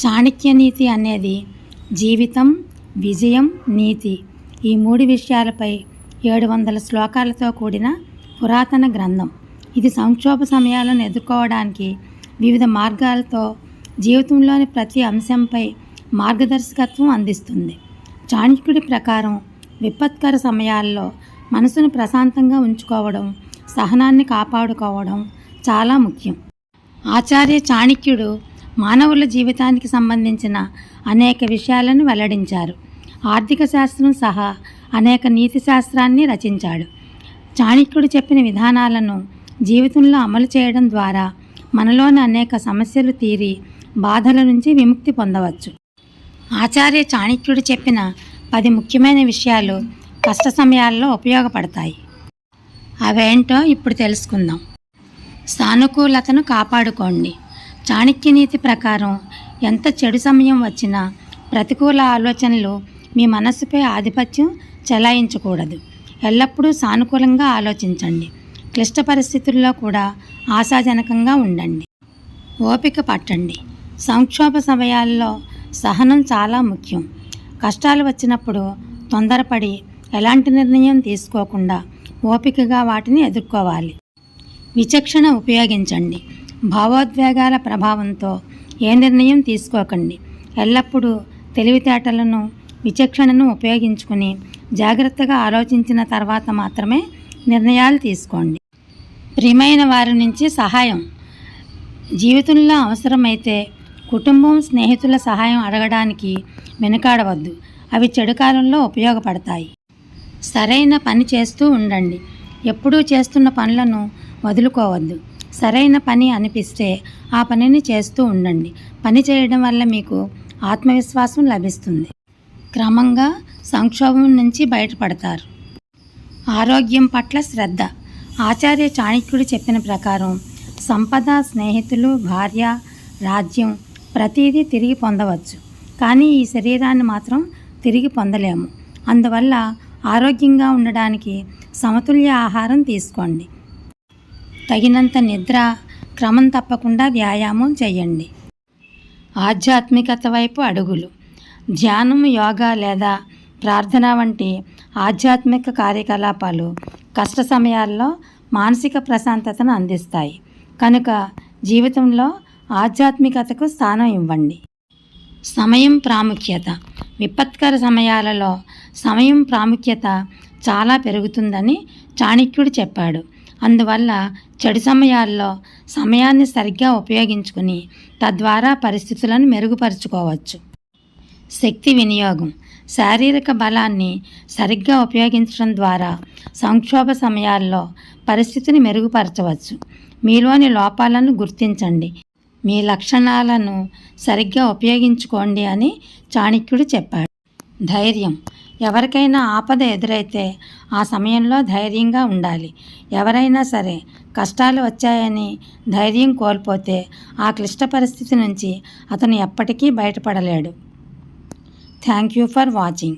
చాణక్య నీతి అనేది జీవితం విజయం నీతి. ఈ మూడు విషయాలపై ఏడు వందల శ్లోకాలతో కూడిన పురాతన గ్రంథం. ఇది సంక్షోభ సమయాలను ఎదుర్కోవడానికి వివిధ మార్గాలతో జీవితంలోని ప్రతి అంశంపై మార్గదర్శకత్వం అందిస్తుంది. చాణక్యుడి ప్రకారం విపత్కర సమయాల్లో మనసును ప్రశాంతంగా ఉంచుకోవడం సహనాన్ని కాపాడుకోవడం చాలా ముఖ్యం. ఆచార్య చాణక్యుడు మానవుల జీవితానికి సంబంధించిన అనేక విషయాలను వెల్లడించారు. ఆర్థిక శాస్త్రం సహా అనేక నీతి శాస్త్రాన్ని రచించాడు. చాణక్యుడు చెప్పిన విధానాలను జీవితంలో అమలు చేయడం ద్వారా మనలోని అనేక సమస్యలు తీరి బాధల నుంచి విముక్తి పొందవచ్చు. ఆచార్య చాణక్యుడు చెప్పిన పది ముఖ్యమైన విషయాలు కష్ట సమయాల్లో ఉపయోగపడతాయి. అవేంటో ఇప్పుడు తెలుసుకుందాం. సానుకూలతను కాపాడుకోండి. చాణక్య నీతి ప్రకారం ఎంత చెడు సమయం వచ్చినా ప్రతికూల ఆలోచనలు మీ మనస్సుపై ఆధిపత్యం చెలాయించకూడదు. ఎల్లప్పుడూ సానుకూలంగా ఆలోచించండి. క్లిష్ట పరిస్థితుల్లో కూడా ఆశాజనకంగా ఉండండి. ఓపిక పట్టండి. సంక్షోభ సమయాల్లో సహనం చాలా ముఖ్యం. కష్టాలు వచ్చినప్పుడు తొందరపడి ఎలాంటి నిర్ణయం తీసుకోకుండా ఓపికగా వాటిని ఎదుర్కోవాలి. విచక్షణ ఉపయోగించండి. భావోద్వేగాల ప్రభావంతో ఏ నిర్ణయం తీసుకోకండి. ఎల్లప్పుడూ తెలివితేటలను విచక్షణను ఉపయోగించుకుని జాగ్రత్తగా ఆలోచించిన తర్వాత మాత్రమే నిర్ణయాలు తీసుకోండి. ప్రియమైన వారి నుంచి సహాయం. జీవితంలో అవసరమైతే కుటుంబం స్నేహితుల సహాయం అడగడానికి వెనుకాడవద్దు. అవి చెడు కాలంలో ఉపయోగపడతాయి. సరైన పని చేస్తూ ఉండండి. ఎప్పుడూ చేస్తున్న పనులను వదులుకోవద్దు. సరైన పని అనిపిస్తే ఆ పనిని చేస్తూ ఉండండి. పని చేయడం వల్ల మీకు ఆత్మవిశ్వాసం లభిస్తుంది. క్రమంగా సంక్షోభం నుంచి బయటపడతారు. ఆరోగ్యం పట్ల శ్రద్ధ. ఆచార్య చాణక్యుడు చెప్పిన ప్రకారం సంపద స్నేహితులు భార్య రాజ్యం ప్రతిదీ తిరిగి పొందవచ్చు. కానీ ఈ శరీరాన్ని మాత్రం తిరిగి పొందలేము. అందువల్ల ఆరోగ్యంగా ఉండడానికి సమతుల్య ఆహారం తీసుకోండి. తగినంత నిద్ర క్రమం తప్పకుండా వ్యాయామం చేయండి. ఆధ్యాత్మికత వైపు అడుగులు. ధ్యానం యోగా లేదా ప్రార్థన వంటి ఆధ్యాత్మిక కార్యకలాపాలు కష్ట సమయాల్లో మానసిక ప్రశాంతతను అందిస్తాయి. కనుక జీవితంలో ఆధ్యాత్మికతకు స్థానం ఇవ్వండి. సమయం ప్రాముఖ్యత. విపత్కర సమయాలలో సమయం ప్రాముఖ్యత చాలా పెరుగుతుందని చాణక్యుడు చెప్పాడు. అందువల్ల చెడు సమయాల్లో సమయాన్ని సరిగ్గా ఉపయోగించుకుని తద్వారా పరిస్థితులను మెరుగుపరుచుకోవచ్చు. శక్తి వినియోగం శారీరక బలాన్ని సరిగ్గా ఉపయోగించడం ద్వారా సంక్షోభ సమయాల్లో పరిస్థితిని మెరుగుపరచవచ్చు. మీలోని లోపాలను గుర్తించండి. మీ లక్షణాలను సరిగ్గా ఉపయోగించుకోండి అని చాణక్యుడు చెప్పాడు. ధైర్యం ఎవరికైనా ఆపద ఎదురైతే ఆ సమయంలో ధైర్యంగా ఉండాలి. ఎవరైనా సరే కష్టాలు వచ్చాయని ధైర్యం కోల్పోతే ఆ క్లిష్ట పరిస్థితి నుంచి అతను ఎప్పటికీ బయటపడలేడు. Thank you for watching.